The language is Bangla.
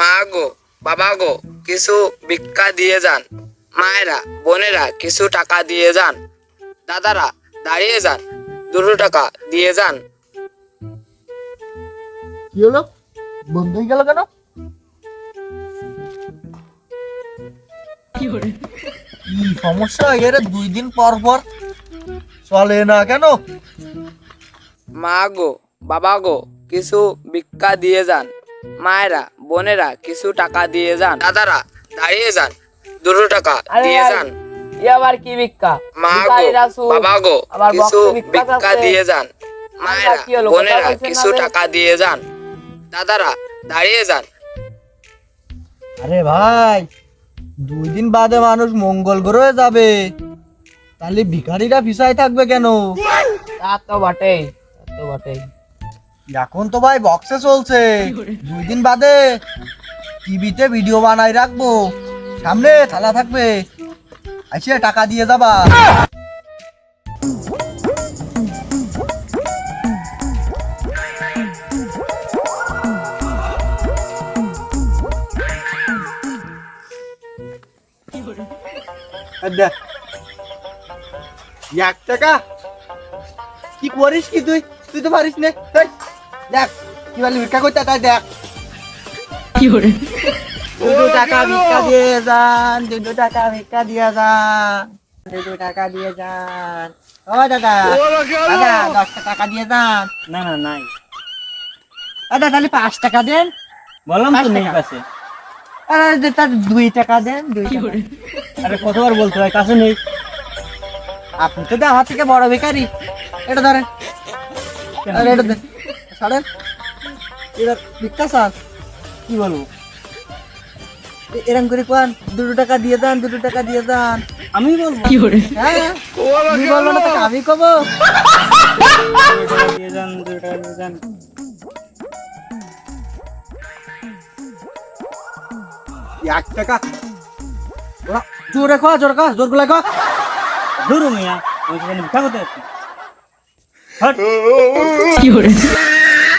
মা গো বাবা গো কিছু ভিক্ষা দিয়ে যান। মায়েরা বোনেরা কিছু টাকা দিয়ে যান। দাদারা দাঁড়িয়ে যান। দুটো টাকা দিয়ে যান। কি হলো? বন্ধ হয়ে গেল কেন? কি সমস্যা? এর দুই দিন পর পর চলে না কেন? মা গো বাবা গো কিছু ভিক্ষা দিয়ে যান। মায়েরা বোনেরা কিছু টাকা দিয়ে যান। দাদারা দাঁড়িয়ে যান। দুটো টাকা দিয়ে যান। আবার কি ভিক্ষা? মা গো বাবা গো কিছু ভিক্ষা দিয়ে যান। মায়েরা বোনেরা কিছু টাকা দিয়ে যান। দাদারা দাঁড়িয়ে যান। আরে ভাই দুই দিন বাদে মানুষ মঙ্গল গ্রহে যাবে। তাহলে ভিখারিরা ফিসায় থাকবে কেন? তা তো বটেই তা তো বটেই। এখন তো ভাই বক্সে চলছে। দুই দিন বাদে টিভিতে ভিডিও বানাই রাখব। সামনে থালা থাকবে। আসে টাকা দিয়ে যাবা। দেখ। এক টাকা? কি করিস কি তুই? তুই তো পারিস নে। দেখ কি বলি ভিক্ষা করতে তাই দেখ। কি দুটো টাকা ভিক্ষা দিয়ে যান দুটো টাকা ভিক্ষা দিয়ে যান দুটো টাকা দিয়ে যান। ও দাদা দাদা দশটা টাকা দিয়ে যান। না না নাই। দাদা তাহলে পাঁচ টাকা দেন। বললাম তো নেই। কাছে। আরে তার দুই টাকা দেন দুই টাকা। আরে কতবার বলতে হয় কাছে নেই। আপনি তো আমার থেকে বড় ভিখারি। এটা ধরেন। আরে এটা দেন ছাড়েন। এটা ভিক্ষা স্যার কি বলব? এরম করে কোন দুটো টাকা দিয়ে দেন দুটো টাকা দিয়ে দেন। আমি বলব। হ্যাঁ তুমি বলব? না আমি কব? দিয়ে টাকা দিয়ে এক টাকা। ওরা জোরে খা জোরে খা জোরগুলা খা দূর মিয়া আমি ভিক্ষা করতে যাচ্ছি। হট।